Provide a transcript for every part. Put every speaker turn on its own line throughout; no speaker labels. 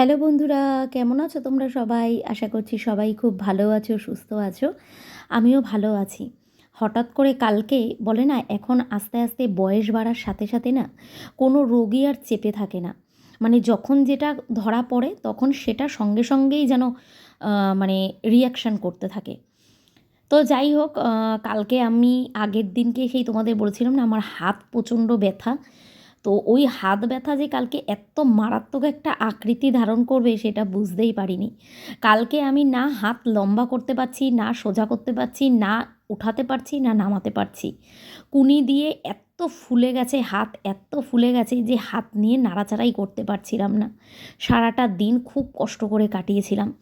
Hello বন্ধুরা, কেমন আছো তোমরা সবাই? আশা করছি সবাই খুব ভালো আছো, সুস্থ আছো। আমিও ভালো আছি। হঠাৎ করে কালকে, বলে না, এখন আস্তে আস্তে বয়স বাড়ার সাথে সাথে না কোনো রোগী আর চেপে থাকে না। মানে যখন যেটা ধরা পড়ে, তখন সেটা সঙ্গে সঙ্গেই যেন মানে রিয়াকশান করতে থাকে। তো যাই হোক কালকে আমি আগের দিনকে সেই তোমাদের বলছিলাম না, আমার হাত প্রচণ্ড ব্যথা। তো ওই হাত ব্যথা যে কালকে এত মারাত্মক একটা আকৃতি ধারণ করবে সেটা বুঝতেই পারিনি। কালকে আমি না হাত লম্বা করতে পারছি, না সোজা করতে পারছি, না উঠাতে পারছি, না নামাতে পারছি। কুনি দিয়ে এত ফুলে গেছে, হাত এত ফুলে গেছে যে হাত নিয়ে নাড়াচাড়াই করতে পারছিলাম না। সারাটা দিন খুব কষ্ট করে কাটিয়েছিলাম।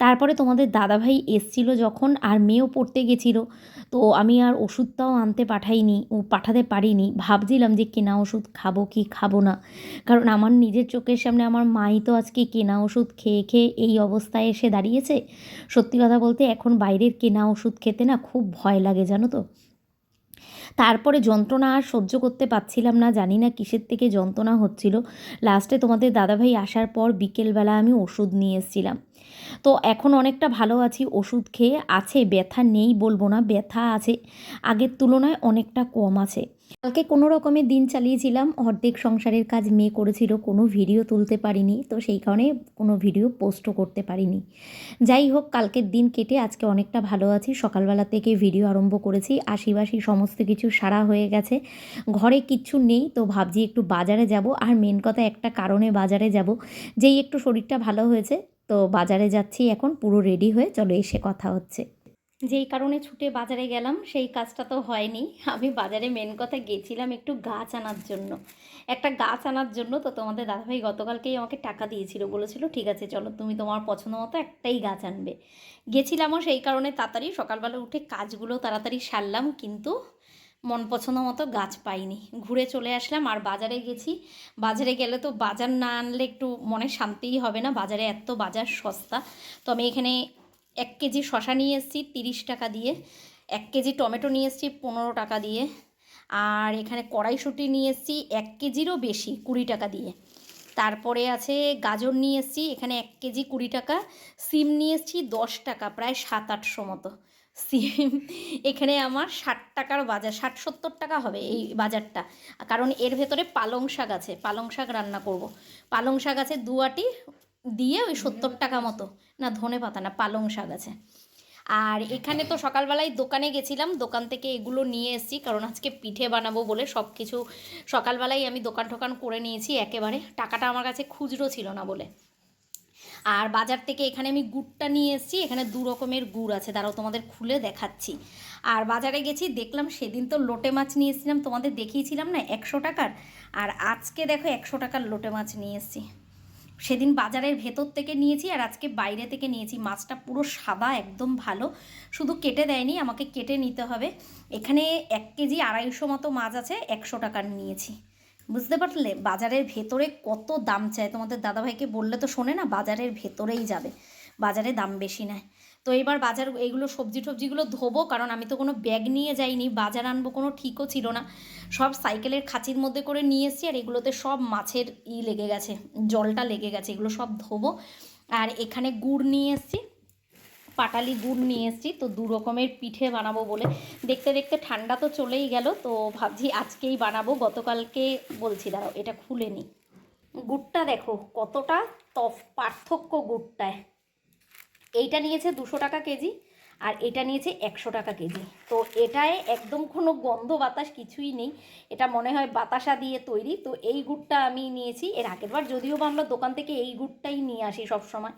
তারপরে তোমাদের দাদাভাই এসছিল যখন আর মেয়েও পড়তে গেছিল। তো আমি আর ওষুধটাও আনতে পাঠাইনি, ও পাঠাতে পারিনি। ভাবছিলাম যে কেনা ওষুধ খাব কি খাব না। কারণ আমার নিজের চোখের সামনে আমার মাই তো আজকে কেনা ওষুধ খেয়ে খেয়ে এই অবস্থায় এসে দাঁড়িয়েছে। সত্যি কথা বলতে এখন বাইরের কেনা ওষুধ খেতে না খুব ভয় লাগে, জানো তো? তারপরে যন্ত্রণা আর সহ্য করতে পারছিলাম না, জানি না কিসের থেকে যন্ত্রণা হচ্ছিল। লাস্টে তোমাদের দাদাভাই আসার পর বিকেলবেলা আমি ওষুধ নিয়ে এসেছিলাম। তো এখন অনেকটা ভালো আছি, ওষুধ খেয়ে আছে, ব্যথা নেই বলব না, ব্যথা আছে। আগের তুলনায় অনেকটা কম আছে। কালকে কোনো রকমের দিন চালিয়েছিলাম, অর্ধেক সংসারের কাজ মেয়ে করেছিল, কোনো ভিডিও তুলতে পারিনি, তো সেই কারণে কোনো ভিডিও পোস্টও করতে পারিনি। যাই হোক, কালকের দিন কেটে আজকে অনেকটা ভালো আছি, সকালবেলা থেকে ভিডিও আরম্ভ করেছি আশিবাসি সমস্ত কিছু সারা হয়ে গেছে। ঘরে কিচ্ছু নেই, তো ভাবছি একটু বাজারে যাব, আর মেন কথা একটা কারণে বাজারে যাব, যেই একটু শরীরটা ভালো হয়েছে তো বাজারে যাচ্ছি, এখন পুরো রেডি হয়ে চলো এসে কথা হচ্ছে। যেই কারণে ছুটে বাজারে গেলাম, সেই কাজটা তো হয়নি। আমি বাজারে মেন কথা গেছিলাম একটু গাছ আনার জন্য। একটা গাছ আনার জন্য তো তোমাদের দাদাভাই গতকালকেই আমাকে টাকা দিয়েছিল, বলেছিল, ঠিক আছে, চলো তুমি তোমার পছন্দ মতো একটাই গাছ আনবে। গেছিলামও সেই কারণে তাড়াতাড়ি সকালবেলা উঠে কাজগুলো তাড়াতাড়ি সারলাম, কিন্তু মন পছন্দ মতো গাছ পাইনি। ঘুরে চলে আসলাম আর বাজারে গেছি। বাজারে গেলে তো বাজার না আনলে একটু মনে শান্তিই হবে না। বাজারে এত বাজার সস্তা। তো আমি এখানে এক কেজি শশা নিয়ে এসেছি তিরিশ টাকা দিয়ে। এক কেজি টমেটো নিয়ে এসেছি পনেরো টাকা দিয়ে। আর এখানে কড়াইশুঁটি নিয়ে এসেছি এক কেজিরও বেশি, কুড়ি টাকা দিয়ে। তারপরে আছে গাজর নিয়ে এসেছি, এখানে এক কেজি কুড়ি টাকা। সিম নিয়ে এসেছি দশ টাকা, প্রায় সাত আটশো মতো। সিম। এখানে আমার ষাট টাকার বাজার, ষাট সত্তর টাকা হবে এই বাজারটা। কারণ এর ভেতরে পালং শাক আছে, পালং শাক রান্না করব। পালং শাক আছে দু আটি দিয়ে ওই সত্তর টাকা মতো। না, ধনে পাতা না, পালং শাক আছে। আর এখানে তো সকালবেলায় দোকানে গেছিলাম, দোকান থেকে এগুলো নিয়ে এসেছি। কারণ আজকে পিঠে বানাবো বলে সব কিছু সকালবেলায় আমি দোকান টোকান করে নিয়েছি, একেবারে টাকাটা আমার কাছে খুচরো ছিল না বলে। আর বাজার থেকে এখানে আমি গুড়টা নিয়ে এসেছি, এখানে দু রকমের গুড় আছে তারাও তোমাদের খুলে দেখাচ্ছি। আর বাজারে গেছি, দেখলাম সেদিন তো লোটে মাছ নিয়ে এসেছিলাম, তোমাদের দেখিয়েছিলাম না একশো টাকার? আর আজকে দেখো একশো টাকার লোটে মাছ নিয়ে এসেছি। সেদিন বাজারের ভেতর থেকে নিয়েছি আর আজকে বাইরে থেকে নিয়েছি। মাছটা পুরো সাদা, একদম ভালো। শুধু কেটে দেয়নি, আমাকে কেটে নিতে হবে। এখানে এক কেজি আড়াইশো মতো মাছ আছে, একশো টাকার নিয়েছি। বুঝতে পারলে বাজারের ভেতরে কত দাম চায়? তোমাদের দাদাভাইকে বললে তো শোনে না, বাজারের ভেতরেই যাবে। বাজারে দাম বেশি নেয়। তো এবার বাজার এইগুলো সবজি টবজিগুলো ধোবো, কারণ আমি তো কোনো ব্যাগ নিয়ে যাইনি, বাজার আনব কোনো ঠিকও ছিল না। সব সাইকেলের খাঁচির মধ্যে করে নিয়ে এসেছি, আর এগুলোতে সব মাছের ই লেগে গেছে, জলটা লেগে গেছে, এগুলো সব ধোবো। আর এখানে গুড় নিয়ে এসেছি পাটালি গুড় নিয়ে এসেছি, তো দু রকমের পিঠে বানাবো বলে। দেখতে দেখতে ঠান্ডা তো চলেই গেল, তো ভাবছি আজকেই বানাবো, গতকালকে বলছি, দাঁড়াও, এটা খুলে নিই গুড়টা দেখো, কতটা তফ, পার্থক্য গুড়টায়। এইটা নিয়েছে দুশো টাকা কেজি, আর এটা নিয়েছে একশো টাকা কেজি। তো এটায় একদম কোনো গন্ধ বাতাস কিছুই নেই, এটা মনে হয় বাতাসা দিয়ে তৈরি। তো এই গুড়টা আমি নিয়েছি, এর আগের বার যদিও বা আমরা দোকান থেকে এই গুড়টাই নিয়ে আসি সব সময়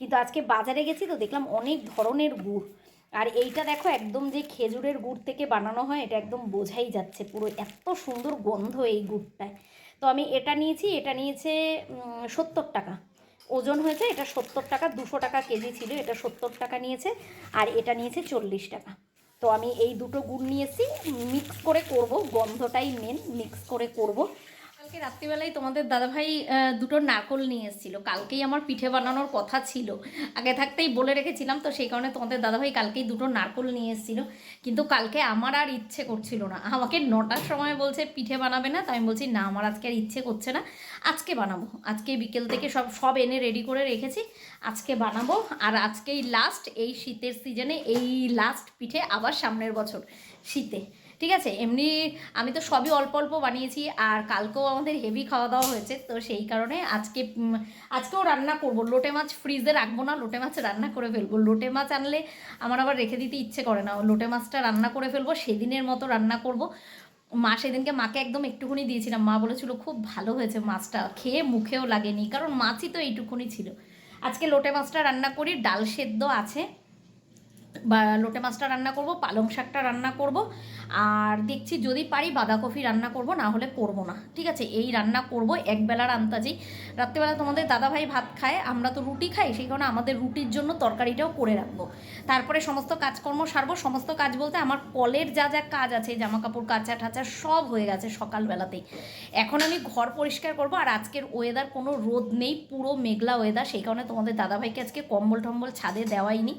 কিন্তু আজকে বাজারে গেছি তো দেখলাম অনেক ধরনের গুড়। আর এইটা দেখো একদম যে খেজুরের গুড় থেকে বানানো হয়, এটা একদম বোঝাই যাচ্ছে পুরো এত সুন্দর গন্ধ এই গুড়টায়। তো আমি এটা নিয়েছি, এটা নিয়েছে সত্তর টাকা। ওজন হয়েছে, এটা সত্তর টাকা, দুশো টাকা কেজি ছিল, এটা সত্তর টাকা নিয়েছে, আর এটা নিয়েছে চল্লিশ টাকা। তো আমি এই দুটো গুড় নিয়েছি মিক্স করে করব, গন্ধটাই মেন মিক্স করে করব। আজকে রাত্রিবেলায় তোমাদের দাদাভাই দুটো নারকল নিয়ে এসেছিল। কালকেই আমার পিঠে বানানোর কথা ছিল। আগে থাকতেই বলে রেখেছিলাম, তো সেই কারণে তোমাদের দাদাভাই কালকেই দুটো নারকল নিয়ে এসেছিল। কিন্তু কালকে আমার আর ইচ্ছে করছিল না। আমাকে নটার সময় বলছে, পিঠে বানাবে না? তাই আমি বলছি, না, আমার আজকে আর ইচ্ছে করছে না। আজকে বানাবো। আজকে বিকেল থেকে সব সব এনে রেডি করে রেখেছি। আজকে বানাবো। আর আজকেই লাস্ট এই শীতের সিজনে এই লাস্ট পিঠে আবার সামনের বছর শীতে। ঠিক আছে? এমনি আমি তো সবই অল্প অল্প বানিয়েছি আর কালকেও আমাদের হেভি খাওয়া দাওয়া হয়েছে, তো সেই কারণে আজকে আজকেও রান্না করব। লোটে মাছ ফ্রিজে রাখব না, লোটে মাছ রান্না করে ফেলব। লোটে মাছ আনলে আমার আবার রেখে দিতে ইচ্ছে করে না। লোটে মাছটা রান্না করে ফেলব, সেদিনের মতো রান্না করব। মা সেদিনকে মাকে একদম একটুকুনি দিয়েছিলাম। মা বলেছিল, খুব ভালো হয়েছে মাছটা, খেয়ে মুখেও লাগেনি। কারণ মাছই তো এইটুকুনি ছিল। আজকে লোটে মাছটা রান্না করি, ডাল সেদ্ধ আছে। বা, লোটে মাছটা রান্না করব, পালং শাকটা রান্না করব। আর দেখছি যদি পারি বাঁধাকপি রান্না করব, না হলে করব না। ঠিক আছে, এই রান্না করব একবেলার আন্তাজেই রাত্রেবেলা তোমাদের দাদাভাই ভাত খায়, আমরা তো রুটি খাই, সেই কারণে আমাদের রুটির জন্য তরকারিটাও করে রাখব। তারপরে সমস্ত কাজকর্ম সারবো, সমস্ত কাজ বলতে আমার কলের যা যা কাজ আছে জামা কাপড় কাচা টাচা সব হয়ে গেছে সকালবেলাতেই। এখন আমি ঘর পরিষ্কার করব, আর আজকের ওয়েদার কোনো রোদ নেই, পুরো মেঘলা ওয়েদার সেই কারণে তোমাদের দাদাভাইকে আজকে কম্বল টম্বল ছাদে দেওয়াইনি।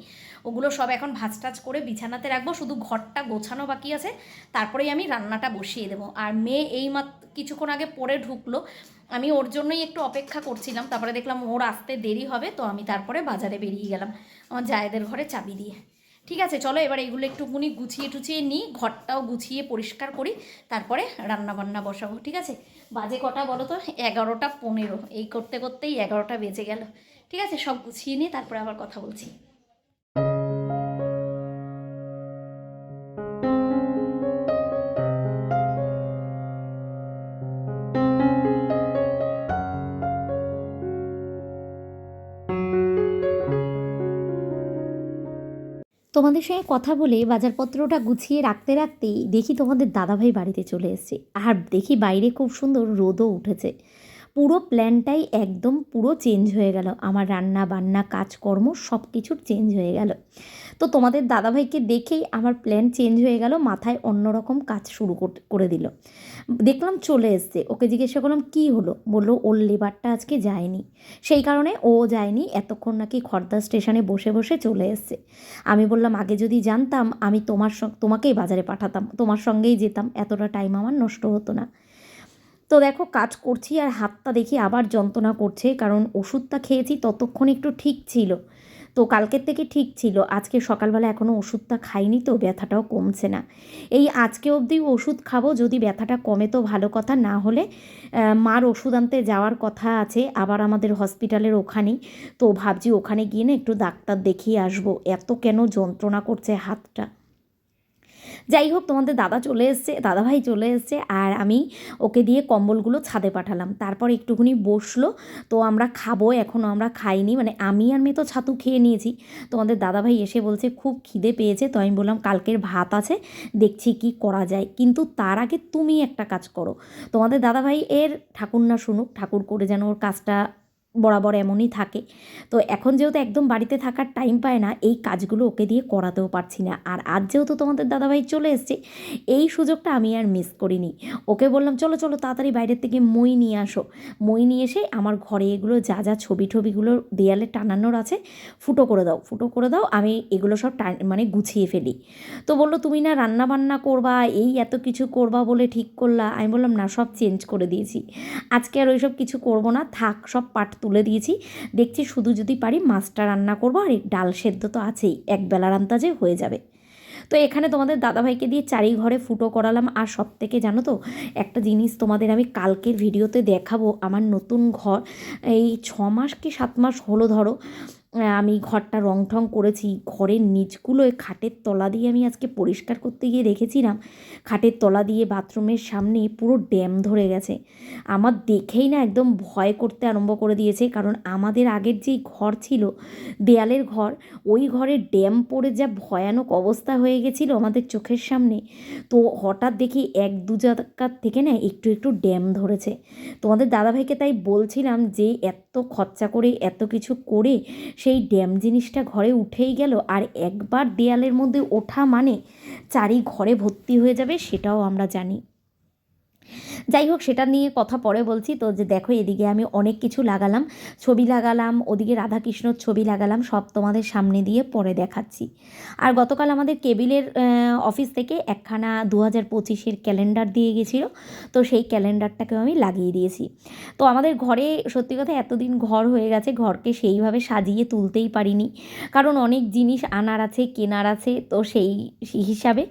ওগুলো সব এখন ভাজ টাজ করে বিছানাতে রাখব। শুধু ঘরটা গোছানো বাকি আছে। তারপরেই আমি রান্নাটা বসিয়ে দেবো। আর মেয়ে এই মাত্র কিছুক্ষণ আগে পরে ঢুকলো। আমি ওর জন্যই একটু অপেক্ষা করছিলাম। তারপরে দেখলাম ওর আসতে দেরি হবে, তো আমি তারপরে বাজারে বেরিয়ে গেলাম। আমার জায়েদের ঘরে চাবি দিয়ে। ঠিক আছে, চলো এবার এইগুলো একটুকুনি গুছিয়ে টুছিয়ে নিই। ঘরটাও গুছিয়ে পরিষ্কার করি। তারপরে রান্না বান্না বসাবো। ঠিক আছে? বাজে কটা বলো তো? এগারোটা পনেরো। এই করতে করতেই এগারোটা বেজে গেল। ঠিক আছে, সব গুছিয়ে নিয়ে তারপরে আবার কথা বলছি। তোমাদের সঙ্গে কথা বলে বাজারপত্রটা গুছিয়ে রাখতে রাখতেই দেখি তোমাদের দাদাভাই বাড়িতে চলে এসছে। আর দেখি বাইরে খুব সুন্দর রোদও উঠেছে। পুরো প্ল্যানটাই একদম পুরো চেঞ্জ হয়ে গেল। আমার রান্না বান্না কাজকর্ম সব কিছুর চেঞ্জ হয়ে গেল। তো তোমাদের দাদাভাইকে দেখেই আমার প্ল্যান চেঞ্জ হয়ে গেল, মাথায় অন্যরকম কাজ শুরু করে দিল। দেখলাম চলে এসছে, ওকে জিজ্ঞাসা করলাম, কী হলো? বলল, ওর লেবারটা আজকে যায়নি। সেই কারণে ও যায়নি, এতক্ষণ নাকি খর্দা স্টেশনে বসে বসে চলে এসছে। আমি বললাম, আগে যদি জানতাম, আমি তোমার তোমাকেই বাজারে পাঠাতাম, তোমার সঙ্গেই যেতাম, এতটা টাইম আমার নষ্ট হতো না। তো দেখো, কাজ করছি আর হাতটা দেখি আবার যন্ত্রণা করছে, কারণ ওষুধটা খেয়েছি ততক্ষণ একটু ঠিক ছিল। তো কালকের থেকে ঠিক ছিল। আজকে সকালবেলা এখনও ওষুধটা খাইনি তো ব্যথাটাও কমছে না। এই আজকে অবধি ওষুধ খাব, যদি ব্যথাটা কমে তো ভালো কথা, না হলে মার ওষুধ আনতে যাওয়ার কথা আছে, আবার আমাদের হসপিটালের ওখানেই। তো ভাবছি ওখানে গিয়ে না একটু ডাক্তার দেখিয়ে আসব। এত কেন যন্ত্রণা করছে হাতটা? যাই হোক, তোমাদের দাদা চলে এসছে, দাদাভাই চলে এসছে, আর আমি ওকে দিয়ে কম্বলগুলো ছাদে পাঠালাম। তারপর একটুখানি বসল, তো আমরা খাব এখনও আমরা খাইনি। মানে আমি আর মেয়ে তো ছাতু খেয়ে নিয়েছি। তোমাদের দাদাভাই এসে বলছে, খুব খিদে পেয়েছে। তো আমি বললাম, কালকের ভাত আছে, দেখছি কি করা যায়। কিন্তু তার আগে তুমি একটা কাজ করো। তোমাদের দাদাভাই এর ঠাকুর না শুনুক, ঠাকুর করে যেন ওর কাজটা বরাবর এমনই থাকে। তো এখন যেহেতু একদম বাড়িতে থাকার টাইম পায় না, এই কাজগুলো ওকে দিয়ে করাতেও পারছি না। আর আজ যেহেতু তোমাদের দাদাভাই চলে এসছে, এই সুযোগটা আমি আর মিস করিনি। ওকে বললাম, চলো চলো, তাড়াতাড়ি বাইরের থেকে মই নিয়ে আসো। মই নিয়ে এসে আমার ঘরে এগুলো যা যা ছবি টবিগুলো দেয়ালে টানানোর আছে, ফুটো করে দাও, ফুটো করে দাও, আমি এগুলো সব মানে গুছিয়ে ফেলি। তো বলল, তুমি না রান্না বান্না করবা, এই এত কিছু করবা বলে ঠিক করলা। আমি বললাম, না, সব চেঞ্জ করে দিয়েছি। আজকে আর ওইসব কিছু করব না, থাক, সব পাট তুলে দিয়েছি। দেখছি শুধু যদি পারি মাছটা রান্না করব, আর ডাল সেদ্ধ তো আছেই এক বেলার আন্তাজে হয়ে যাবে। তো এখানে তোমাদের দাদাভাইকে দিয়ে চারি ঘরে ফুটো করালাম, আর সব থেকে জানো তো, একটা জিনিস তোমাদের আমি কালকের ভিডিওতে দেখাবো, আমার নতুন ঘর, এই ছ মাস কি সাত মাস হলো ধরো আমি ঘরটা রং ঠং করেছি। ঘরের নিচগুলোয় খাটের তলা দিয়ে আমি আজকে পরিষ্কার করতে গিয়ে দেখেছিলাম খাটের তলা দিয়ে বাথরুমের সামনে পুরো ড্যাম ধরে গেছে। আমার দেখেই না একদম ভয় করতে আরম্ভ করে দিয়েছে, কারণ আমাদের আগের যেই ঘর ছিল, দেয়ালের ঘর, ওই ঘরে ড্যাম পড়ে যা ভয়ানক অবস্থা হয়ে গেছিল আমাদের চোখের সামনে। তো হঠাৎ দেখি এক দু জায়গার থেকে না একটু একটু ড্যাম ধরেছে। তোমাদের দাদাভাইকে তাই বলছিলাম যে, এত খরচা করে, এত কিছু করে সেই ড্যাম জিনিসটা ঘরে উঠেই গেল। আর একবার দেয়ালের মধ্যে ওঠা মানে চারি ঘরে ভর্তি হয়ে যাবে, সেটাও আমরা জানি। যাই হোক, সেটা নিয়ে কথা পরে বলছি। তো যে দেখো, এদিকে আমি অনেক কিছু লাগালাম। ছবি লাগালাম, ওদিকে রাধাকৃষ্ণর ছবি লাগালাম, সব তোমাদের সামনে দিয়ে পরে দেখাচ্ছি। আর গতকাল আমাদের কেবিলের অফিস থেকে একখানা দু হাজার পঁচিশের ক্যালেন্ডার দিয়ে গেছিল। তো সেই ক্যালেন্ডারটাকেও আমি লাগিয়ে দিয়েছি। তো আমাদের ঘরে, সত্যি কথা, এতদিন ঘর হয়ে গেছে। ঘরকে সেইভাবে সাজিয়ে তুলতেই পারিনি। কারণ অনেক জিনিস আনার আছে, কেনার আছে। তো সেই হিসাবে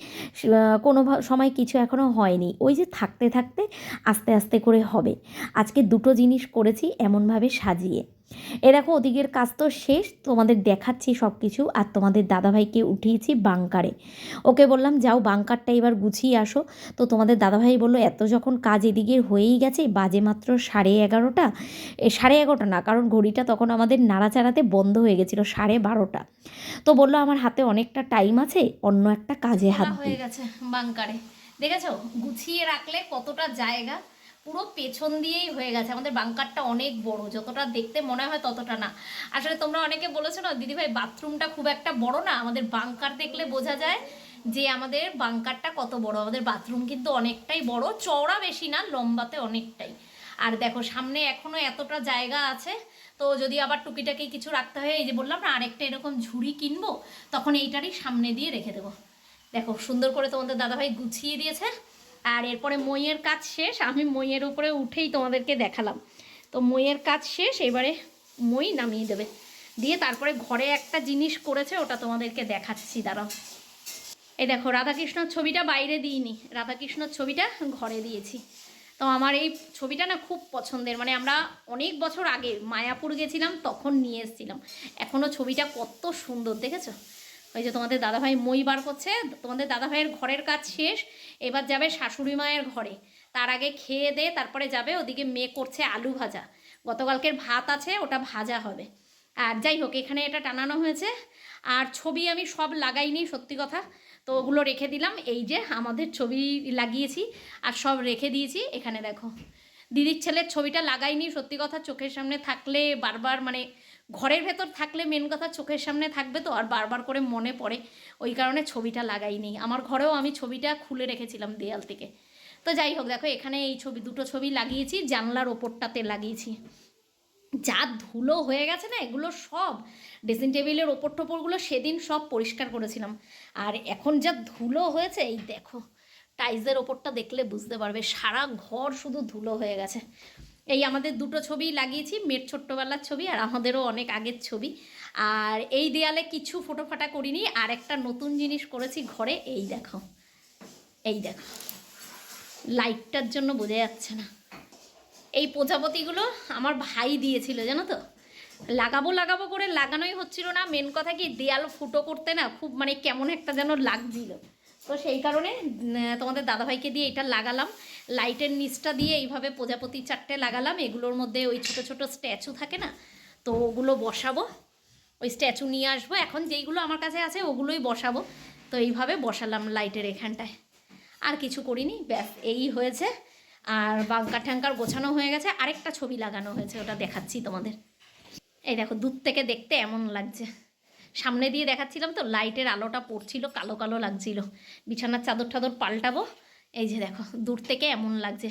কোনো সময় কিছু এখনও হয়নি। ওই যে থাকতে থাকতে আস্তে আস্তে করে হবে। আজকে দুটো জিনিস করেছি এমনভাবে সাজিয়ে। এ দেখো ওদিকের কাজ তো শেষ তোমাদের দেখাচ্ছি সব কিছু আর তোমাদের দাদাভাইকে উঠিয়েছি বাংকারে। ওকে বললাম যাও বাংকারটা এবার গুছিয়ে আসো। তো তোমাদের দাদাভাই বলল এত যখন কাজ এদিকের হয়েই গেছে বাজে মাত্র সাড়ে এগারোটা। এ সাড়ে এগারোটা না কারণ ঘড়িটা তখন আমাদের নাড়াচাড়াতে বন্ধ হয়ে গেছিল সাড়ে বারোটা। তো বলল আমার হাতে অনেকটা টাইম আছে অন্য একটা কাজে হাত
হয়ে গেছে বাংকারে। দেখেছ? গুছিয়ে রাখলে কতটা জায়গা পুরো পেছন দিয়েই হয়ে গেছে। আমাদের বাংকারটা অনেক বড়, যতটা দেখতে মনে হয় ততটা না। আসলে তোমরা অনেকে বলেছ না দিদিভাই বাথরুমটা খুব একটা বড় না? আমাদের বাংকার দেখলে বোঝা যায় যে আমাদের বাংকারটা কত বড়। আমাদের বাথরুম কিন্তু অনেকটাই বড়, চওড়া বেশি না, লম্বাতে অনেকটাই। আর দেখো, সামনে এখনও এতটা জায়গা আছে, তো যদি আবার টুকিটাকি কিছু রাখতে হয়, এই যে বললাম না, আরেকটা এরকম ঝুড়ি কিনবো, তখন এইটারই সামনে দিয়ে রেখে দেবো। দেখো, সুন্দর করে তোমাদের দাদাভাই গুছিয়ে দিয়েছে। আর এরপরে মইয়ের কাজ শেষ, আমি মইয়ের উপরে উঠেই তোমাদেরকে দেখালাম। তো মইয়ের কাজ শেষ, এবারে মই নামিয়ে দেবে। দিয়ে তারপরে ঘরে একটা জিনিস করেছে, ওটা তোমাদেরকে দেখাচ্ছি, দাঁড়াও। এই দেখো, রাধাকৃষ্ণর ছবিটা বাইরে দিইনি, রাধাকৃষ্ণর ছবিটা ঘরে দিয়েছি। তো আমার এই ছবিটা না খুব পছন্দের মানে আমরা অনেক বছর আগে মায়াপুর গেছিলাম, তখন নিয়ে এসেছিলাম। এখনও ছবিটা কত সুন্দর, দেখেছ? ওই যে তোমাদের দাদাভাই মই বার করছে, তোমাদের দাদাভাইয়ের ঘরের কাজ শেষ, এবার যাবে শাশুড়ি মায়ের ঘরে। তার আগে খেয়ে দে, তারপরে যাবে, ওদিকে মেয়ে করছে আলু ভাজা। গতকালকের ভাত আছে, ওটা ভাজা হবে। আর যাই হোক, এখানে এটা টানানো হয়েছে। আর ছবি আমি সব লাগাইনি, সত্যি কথা। তো ওগুলো রেখে দিলাম। এই যে আমাদের ছবি লাগিয়েছি আর সব রেখে দিয়েছি। এখানে দেখো, দিদির ছেলের ছবিটা লাগাইনি, সত্যি কথা, চোখের সামনে থাকলে বারবার মানে ঘরের ভেতর থাকলে মেন কথা চোখের সামনে থাকবে তো, আর বারবার করে মনে পড়ে, ওই কারণে ছবিটা লাগাইনি আমার ঘরেও আমি ছবিটা খুলে রেখেছিলাম দেয়াল থেকে। তো যাই হোক, দেখো, এখানে এই ছবি, দুটো ছবি লাগিয়েছি, জানলার ওপরটাতে লাগিয়েছি। যা ধুলো হয়ে গেছে না, এগুলো সব, ড্রেসিং টেবিলের ওপর টোপরগুলো সেদিন সব পরিষ্কার করেছিলাম। আর এখন যা ধুলো হয়েছে, এই দেখো টাইলসের ওপরটা দেখলে বুঝতে পারবে, সারা ঘর শুধু ধুলো হয়ে গেছে। এই আমাদের দুটো ছবি লাগিয়েছি, মেয়ের ছোট্টবেলার ছবি আর আমাদেরও অনেক আগের ছবি। আর এই দেয়ালে কিছু ফোটো ফাটা করিনি, আর একটা নতুন জিনিস করেছি ঘরে, এই দেখো এই দেখো। লাইটটার জন্য বোঝা যাচ্ছে না। এই প্রজাপতিগুলো আমার ভাই দিয়েছিল, জানো তো? লাগাবো লাগাবো করে লাগানোই হচ্ছিল না। মেন কথা কি, দেয়াল ফুটো করতে না খুব মানে কেমন একটা যেন লাগছিল। তো সেই কারণে তোমাদের দাদাভাইকে দিয়ে এটা লাগালাম। লাইটের নিচটা দিয়ে এইভাবে প্রজাপতি চারটে লাগালাম। এগুলোর মধ্যে ওই ছোট ছোট স্ট্যাচু থাকে না, তো ওগুলো বসাবো। ওই স্ট্যাচু নিয়ে আসব। এখন যেইগুলো আমার কাছে আছে, ওগুলোই বসাবো। তো এইভাবে বসালাম লাইটের এখানটায়। আর কিছু করিনি, ব্যাস, এই হয়েছে। আর বাঙ্কার ঠ্যাঙ্কার গোছানো হয়ে গেছে। আরেকটা ছবি লাগানো হয়েছে, ওটা দেখাচ্ছি তোমাদের। এই দেখো, দূর থেকে দেখতে এমন লাগছে। সামনে দিয়ে দেখাচ্ছিলাম তো, লাইটের আলোটা পড়ছিল, কালো কালো লাগছিল। বিছানার চাদর টাদর পাল্টাবো। এই যে দেখো, দূর থেকে এমন লাগছে।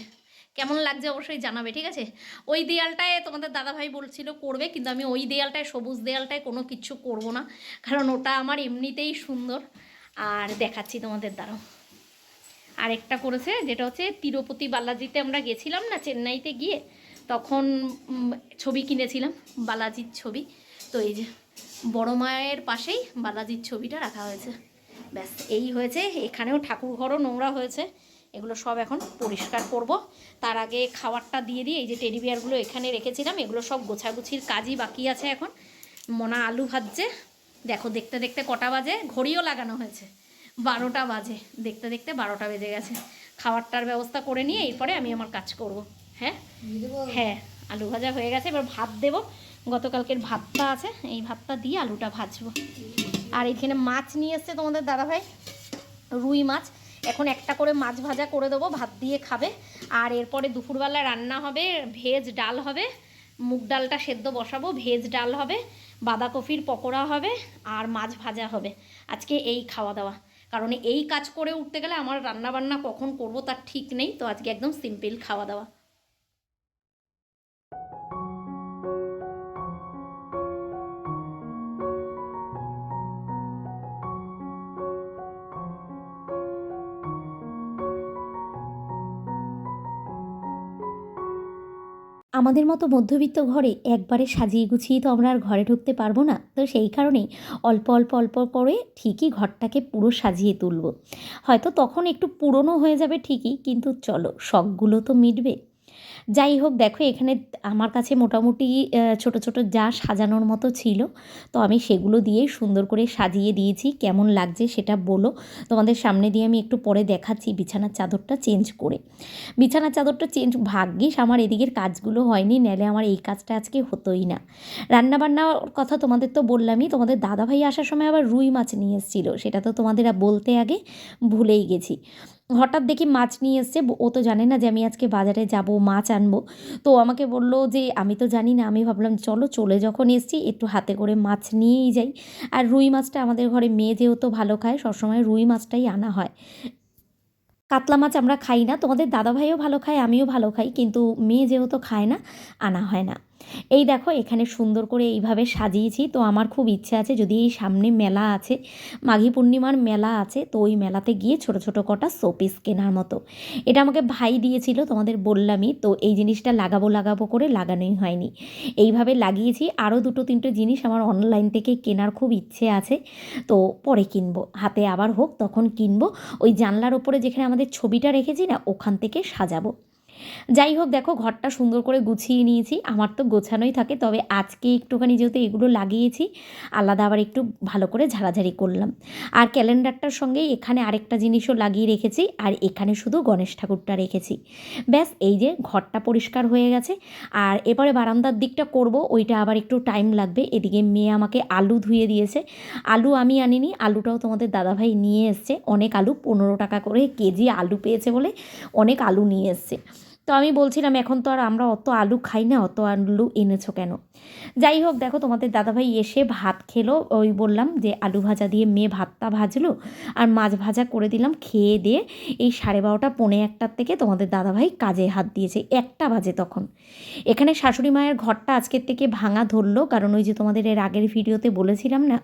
কেমন লাগছে অবশ্যই জানাবে, ঠিক আছে? ওই দেয়ালটায় তোমাদের দাদাভাই বলছিল করবে, কিন্তু আমি ওই দেয়ালটায়, সবুজ দেয়ালটায় কোনো কিছু করব না, কারণ ওটা আমার এমনিতেই সুন্দর। আর দেখাচ্ছি তোমাদের দ্বারাও আরেকটা করেছে, যেটা হচ্ছে তিরুপতি বালাজিতে আমরা গেছিলাম না, চেন্নাইতে গিয়ে, তখন ছবি কিনেছিলাম, বালাজির ছবি। তো এই যে বড় মায়ের পাশেই বালাজির ছবিটা রাখা হয়েছে। ব্যাস এই হয়েছে। এখানেও ঠাকুর ঘরও নোংরা হয়েছে। এগুলো সব এখন পরিষ্কার করব। তার আগে খাবারটা দিয়ে দিই। এই যে টেডি বিয়ারগুলো এখানে রেখেছিলাম এগুলো সব গোছাগুছির কাজই বাকি আছে এখন। মনা আলু ভাজছে। দেখো দেখতে দেখতে কটা বাজে? ঘড়িও লাগানো হয়েছে। বারোটা বাজে। দেখতে দেখতে বারোটা বেজে গেছে। খাবারটার ব্যবস্থা করে নিয়ে এরপরে আমি আমার কাজ করব। হ্যাঁ? হ্যাঁ আলু ভাজা হয়ে গেছে। এবার ভাত দেবো। গতকালকের ভাতটা আছে, এই ভাতটা দিয়ে আলুটা ভাজবো। আর এখানে মাছ নিয়ে এসছে তোমাদের দাদাভাই, রুই মাছ। এখন একটা করে মাছ ভাজা করে দেবো, ভাত দিয়ে খাবে। আর এরপরে দুপুরবেলা রান্না হবে, ভেজ ডাল হবে, মুগ ডালটা সেদ্ধ বসাবো, ভেজ ডাল হবে, বাঁধাকপির পকোড়া হবে, আর মাছ ভাজা হবে। আজকে এই খাওয়া দাওয়া। কারণ এই কাজ করে উঠতে গেলে আমার রান্না বান্না কখন করব তার ঠিক নেই, তো আজকে একদম সিম্পল খাওয়া দাওয়া।
আমাদের মতো মধ্যবিত্ত ঘরে একবারে সাজিয়ে গুছিয়ে তো আমরা আর ঘরে ঢুকতে পারব না। তো সেই কারণেই অল্প অল্প অল্প করে ঠিকই ঘরটাকে পুরো সাজিয়ে তুলব। হয়তো তখন একটু পুরনো হয়ে যাবে ঠিকই, কিন্তু চলো, শখগুলো তো মিটবে। যাই হোক, দেখো এখানে আমার কাছে মোটামুটি ছোট ছোট যা সাজানোর মতো ছিল, তো আমি সেগুলো দিয়েই সুন্দর করে সাজিয়ে দিয়েছি। কেমন লাগছে সেটা বলো। তোমাদের সামনে দিয়ে আমি একটু পরে দেখাচ্ছি বিছানার চাদরটা চেঞ্জ করে। বিছানার চাদরটা চেঞ্জ, ভাগ্যিস আমার এদিকের কাজগুলো হয়নি নাহলে আমার এই কাজটা আজকে হতোই না। রান্নাবান্নার কথা তোমাদের তো বললামই, তোমাদের দাদাভাই আসার সময় আবার রুই মাছ নিয়ে এসেছিল, সেটা তো তোমাদের বলতে আগে ভুলেই গেছি। হঠাৎ দেখি মাছ নিয়ে এসছে। ও তো জানে না যে আমি আজকে বাজারে যাব, মাছ আনব। তো আমাকে বলল যে, আমি তো জানি না, আমি ভাবলাম চলো, চলে যখন এসছি, একটু হাতে করে মাছ নিয়েই যাই। আর রুই মাছটা আমাদের ঘরে মেয়ে যেহেতু ভালো খায়, সবসময় রুই মাছটাই আনা হয়। কাতলা মাছ আমরা খাই না, তোমাদের দাদাভাইও ভালো খায়, আমিও ভালো খাই, কিন্তু মেয়ে যেহেতু খায় না, আনা হয় না। এই দেখো, এখানে সুন্দর করে এইভাবে সাজিয়েছি। তো আমার খুব ইচ্ছে আছে, যদি এই সামনে মেলা আছে, মাঘী পূর্ণিমার মেলা আছে, তো ওই মেলাতে গিয়ে ছোট ছোট কটা শোপিস কেনার মতো। এটা আমাকে ভাই দিয়েছিল, তোমাদের বললামই, তো এই জিনিসটা লাগাবো লাগাবো করে লাগানোই হয়নি। এইভাবে লাগিয়েছি, আরও দুটো তিনটে জিনিস আমার অনলাইন থেকে কেনার খুব ইচ্ছে আছে, তো পরে কিনবো। হাতে আবার হোক, তখন কিনবো। ওই জানলার ওপরে যেখানে আমাদের ছবিটা রেখেছি না, ওখান থেকে সাজাবো। যাই হোক দেখো, ঘরটা সুন্দর করে গুছিয়ে নিয়েছি। আমার তো গোছানোই থাকে, তবে আজকে একটুখানি যেহেতু এগুলো লাগিয়েছি, আলাদা আবার একটু ভালো করে ঝাড়াঝাড়ি করলাম। আর ক্যালেন্ডারটার সঙ্গে এখানে আরেকটা জিনিসও লাগিয়ে রেখেছি, আর এখানে শুধু গণেশ ঠাকুরটা রেখেছি। ব্যাস, এই যে ঘরটা পরিষ্কার হয়ে গেছে, আর এবারে বারান্দার দিকটা করব, ওইটা আবার একটু টাইম লাগবে। এদিকে মেয়ে আমাকে আলু ধুয়ে দিয়েছে। আলু আমি আনিনি, আলুটাও তোমাদের দাদাভাই নিয়ে এসছে। অনেক আলু, পনেরো টাকা করে কেজি আলু পেয়েছে বলে অনেক আলু নিয়ে এসছে। তো আমি বলছিলাম, এখন তো আর আমরা অত আলু খাই না, অত আলু এনেছো কেন? যাই হোক, দেখো তোমাদের দাদাভাই এসে ভাত খেলো। ওই বললাম যে, আলু ভাজা দিয়ে মেয়ে ভাতটা ভাজলো আর মাছ ভাজা করে দিলাম খেয়ে দিয়ে এই সাড়ে বারোটা, পৌনে একটার থেকে তোমাদের দাদাভাই কাজে হাত দিয়েছে, একটা বাজে তখন। এখানে শাশুড়ি মায়ের ঘরটা আজকের থেকে ভাঙা ধরলো, কারণ ওই যে তোমাদের এর আগের ভিডিওতে বলেছিলাম না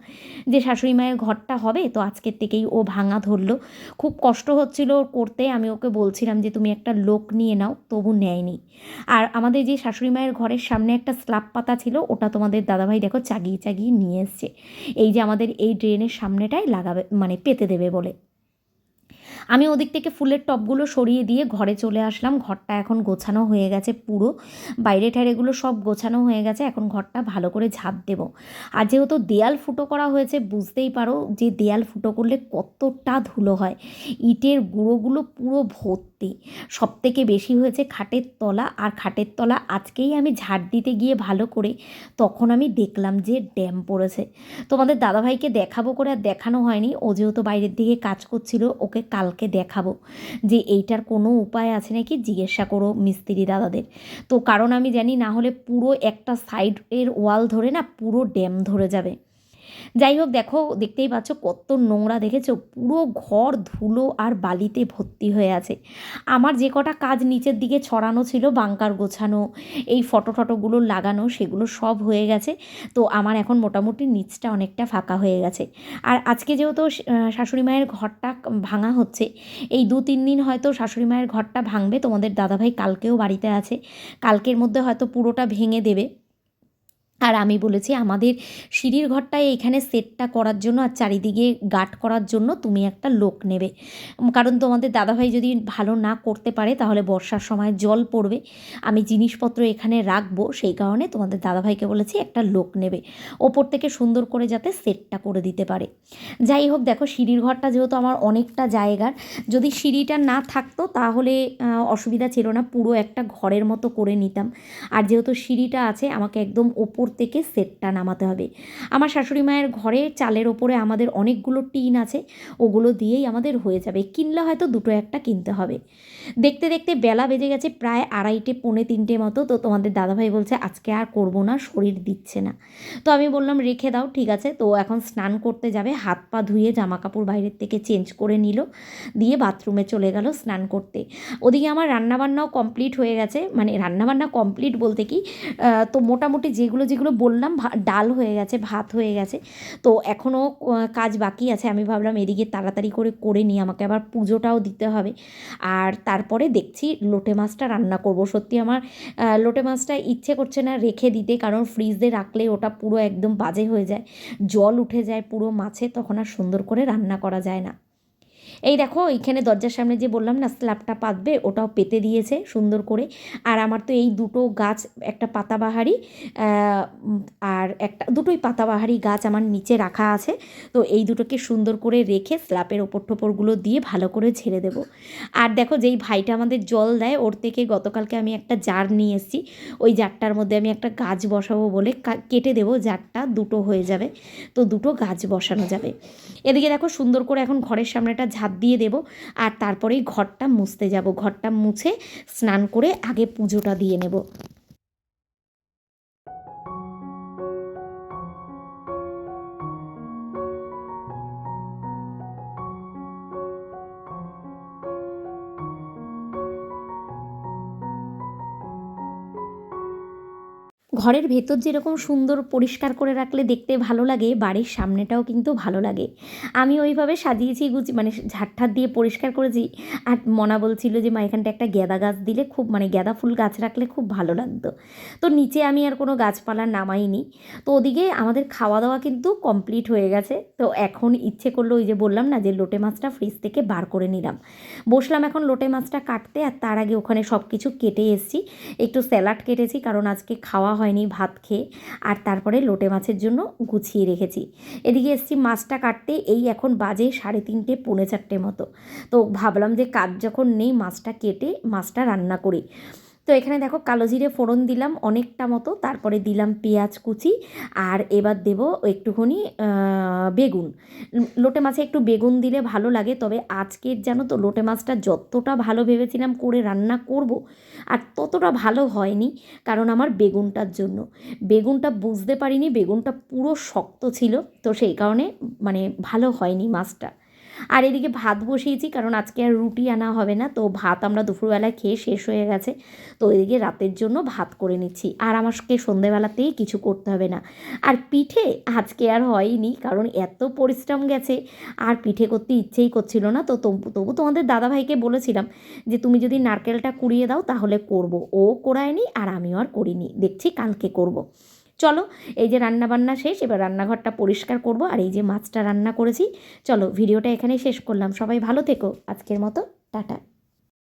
যে, শাশুড়ি মায়ের ঘরটা হবে, তো আজকের থেকেই ও ভাঙা ধরলো। খুব কষ্ট হচ্ছিল করতে, আমি ওকে বলছিলাম যে, তুমি একটা লোক নিয়ে নাও। তবু নেয়নি। আর আমাদের যে শাশুড়ি মায়ের ঘরের সামনে একটা স্ল্যাব পাতা ছিল, ওটা তোমাদের দাদাভাই দেখো চাগিয়ে চাগিয়ে নিয়ে এসছে। এই যে আমাদের এই ড্রেনের সামনেটাই লাগাবে মানে পেতে দেবে বলে। আমি ওদিক থেকে ফুলের টবগুলো সরিয়ে দিয়ে ঘরে চলে আসলাম। ঘরটা এখন গোছানো হয়ে গেছে পুরো। বাইরে ঠাইরেগুলো সব গোছানো হয়ে গেছে। এখন ঘরটা ভালো করে ঝাঁপ দেবো। আর যেহেতু দেয়াল ফুটো করা হয়েছে, বুঝতেই পারো যে দেয়াল ফুটো করলে কতটা ধুলো হয়। ইটের গুঁড়োগুলো পুরো ভর্তি। সব থেকে বেশি হয়েছে খাটের তলা। আর খাটের তলা আজকেই আমি ঝাড় দিতে গিয়ে ভালো করে তখন আমি দেখলাম যে ড্যাম পড়েছে। তোমাদের দাদাভাইকে দেখাবো করে আর দেখানো হয়নি। ও যেহেতু বাইরের দিকে কাজ করছিল, ওকে কালকে দেখাবো। যে এইটার কোনো উপায় আছে নাকি? জিজ্ঞাসা করো মিস্ত্রি দাদাদের। তো কারণ আমি জানি না হলে পুরো একটা সাইডের ওয়াল ধরে না পুরো ড্যাম ধরে যাবে। যাই হোক, দেখো, দেখতেই পাচ্ছ কত নোংরা দেখেছ? পুরো ঘর ধুলো আর বালিতে ভর্তি হয়ে আছে। আমার যে কটা কাজ নিচের দিকে ছড়ানো ছিল, বাঙ্কার গোছানো, এই ফটো টটোগুলো লাগানো, সেগুলো সব হয়ে গেছে। তো আমার এখন মোটামুটি নিচটা অনেকটা ফাঁকা হয়ে গেছে। আর আজকে যেহেতু শাশুড়ি মায়ের ঘরটা ভাঙা হচ্ছে, এই দু তিন দিন হয়তো শাশুড়ি মায়ের ঘরটা ভাঙবে। তোমাদের দাদাভাই কালকেও বাড়িতে আছে। কালকের মধ্যে হয়তো পুরোটা ভেঙে দেবে। আর আমি বলেছি, আমাদের সিঁড়ির ঘরটায় এইখানে সেটটা করার জন্য আর চারিদিকে গার্ড করার জন্য তুমি একটা লোক নেবে। কারণ তোমাদের দাদাভাই যদি ভালো না করতে পারে, তাহলে বর্ষার সময় জল পড়বে। আমি জিনিসপত্র এখানে রাখব, সেই কারণে তোমাদের দাদাভাইকে বলেছি একটা লোক নেবে। ওপর থেকে সুন্দর করে যাতে সেটটা করে দিতে পারে। যাই হোক, দেখো সিঁড়ির ঘরটা যেহেতু আমার অনেকটা জায়গার, যদি সিঁড়িটা না থাকতো তাহলে অসুবিধা ছিল না। পুরো একটা ঘরের মতো করে নিতাম। আর যেহেতু সিঁড়িটা আছে, আমাকে একদম ওপর থেকে সেটটা নামাতে হবে। আমার শাশুড়ি মায়ের ঘরে চালের ওপরে আমাদের অনেকগুলো টিন আছে, ওগুলো দিয়েই আমাদের হয়ে যাবে। কিনলে হয়তো দুটো একটা কিনতে হবে। দেখতে দেখতে বেলা বেজে গেছে প্রায় আড়াইটে, পৌনে তিনটে মতো। তো তোমাদের দাদাভাই বলছে, আজকে আর করব না, শরীর দিচ্ছে না। তো আমি বললাম, রেখে দাও, ঠিক আছে। তো এখন স্নান করতে যাবে, হাত পা ধুয়ে জামা কাপড় বাইরের থেকে চেঞ্জ করে নিল, দিয়ে বাথরুমে চলে গেল স্নান করতে। ওদিকে আমার রান্নাবান্নাও কমপ্লিট হয়ে গেছে। মানে রান্নাবান্না কমপ্লিট বলতে কি তো মোটামুটি যেগুলো যেগুলো বললাম, ভা- ডাল হয়ে গেছে, ভাত হয়ে গেছে। তো এখনও কাজ বাকি আছে। আমি ভাবলাম এদিকে তাড়াতাড়ি করে করে নিই। আমাকে আবার পুজোটাও দিতে হবে। আর তারপরে দেখছি লোটে মাছটা রান্না করব। সত্যি আমার লোটে মাছটা ইচ্ছে করছে না রেখে দিতে, কারণ ফ্রিজে রাখলে ওটা পুরো একদম বাজে হয়ে যায়। জল উঠে যায় পুরো মাছে, তখন আর সুন্দর করে রান্না করা যায় না। এই দেখো, এইখানে দরজার সামনে যে বললাম না, স্ল্যাবটা পাতবে, ওটাও পেতে দিয়েছে সুন্দর করে। আর আমার তো এই দুটো গাছ, একটা পাতাবাহারি আর একটা, দুটোই পাতাবাহারি গাছ আমার নিচে রাখা আছে। তো এই দুটোকে সুন্দর করে রেখে স্ল্যাপের ওপর টোপরগুলো দিয়ে ভালো করে ঝেড়ে দেবো। আর দেখো, যেই ভাইটা আমাদের জল দেয়, ওর থেকে গতকালকে আমি একটা জার নিয়ে এসেছি। ওই জারটার মধ্যে আমি একটা গাছ বসাবো বলে কেটে দেবো, জারটা দুটো হয়ে যাবে। তো দুটো গাছ বসানো যাবে। এদিকে দেখো, সুন্দর করে এখন ঘরের সামনেটা ঝাঁপ দিয়ে দেব। আর তারপরেই ঘরটা মুছতে যাব। ঘরটা মুছে স্নান করে আগে পুজোটা দিয়ে নেব। ঘরের ভেতর যেরকম সুন্দর পরিষ্কার করে রাখলে দেখতে ভালো লাগে, বাড়ির সামনেটাও কিন্তু ভালো লাগে। আমি ওইভাবে সাজিয়েছি, গুছি মানে ঝাড়ঠার দিয়ে পরিষ্কার করেছি। আর মনা বলছিল যে, মা, এখানটা একটা গ্যাদা গাছ দিলে খুব মানে গ্যাদা ফুল গাছ রাখলে খুব ভালো লাগতো। তো নিচে আমি আর কোনো গাছপালা নামাইনি। তো ওদিকে আমাদের খাওয়া দাওয়া কিন্তু কমপ্লিট হয়ে গেছে। তো এখন ইচ্ছে করল ওই যে বললাম না, যে লোটে মাছটা ফ্রিজ থেকে বার করে নিলাম। বসলাম এখন লোটে মাছটা কাটতে, আর তার আগে ওখানে সব কিছু কেটে এসেছি। একটু স্যালাড কেটেছি, কারণ আজকে খাওয়া হয়নি ভাত খেয়ে। আর তারপরে লোটে মাছের জন্য গুছিয়ে রেখেছি। এদিকে এসছি মাছটা কাটতে, এই এখন বাজে সাড়ে তিনটে, পৌনে চারটে মতো। তো ভাবলাম যে কাজ যখন নেই, মাছটা কেটে মাছটা রান্না করি। তো এখানে দেখো কালো জিরে ফোড়ন দিলাম অনেকটা মতো, তারপরে দিলাম পেঁয়াজ কুচি, আর এবার দেবো একটুখানি বেগুন। লোটে মাছে একটু বেগুন দিলে ভালো লাগে, তবে আজকের জানো তো লোটে মাছটা যতটা ভালো ভেবেছিলাম করে রান্না করব, আর ততটা ভালো হয়নি কারণ আমার বেগুনটার জন্য। বেগুনটা বুঝতে পারিনি, বেগুনটা পুরো শক্ত ছিল, তো সেই কারণে মানে ভালো হয়নি মাছটা। আর এদিকে ভাত বসিয়েছি, কারণ আজকে আর রুটি আনা হবে না। তো ভাত আমরা দুপুরবেলায় খেয়ে শেষ হয়ে গেছে। তো এদিকে রাতের জন্য ভাত করে নিচ্ছি। আর আমাকে সন্ধেবেলাতেই কিছু করতে হবে না। আর পিঠে আজকে আর হয়নি, কারণ এত পরিশ্রম গেছে। আর পিঠে করতে ইচ্ছেই করছিল না। তো তবু তোমাদের দাদাভাইকে বলেছিলাম যে, তুমি যদি নারকেলটা কুড়িয়ে দাও, তাহলে করব। ও করায়নি, আর আমিও আর করিনি। দেখছি কালকে করব। চলো, এই যে রান্না বান্না শেষ, এবার রান্নাঘরটা পরিষ্কার করব, আর এই যে মাছটা রান্না করেছি। চলো, ভিডিওটা এখানেই শেষ করলাম। সবাই ভালো থেকো। আজকের মতো, টাটা।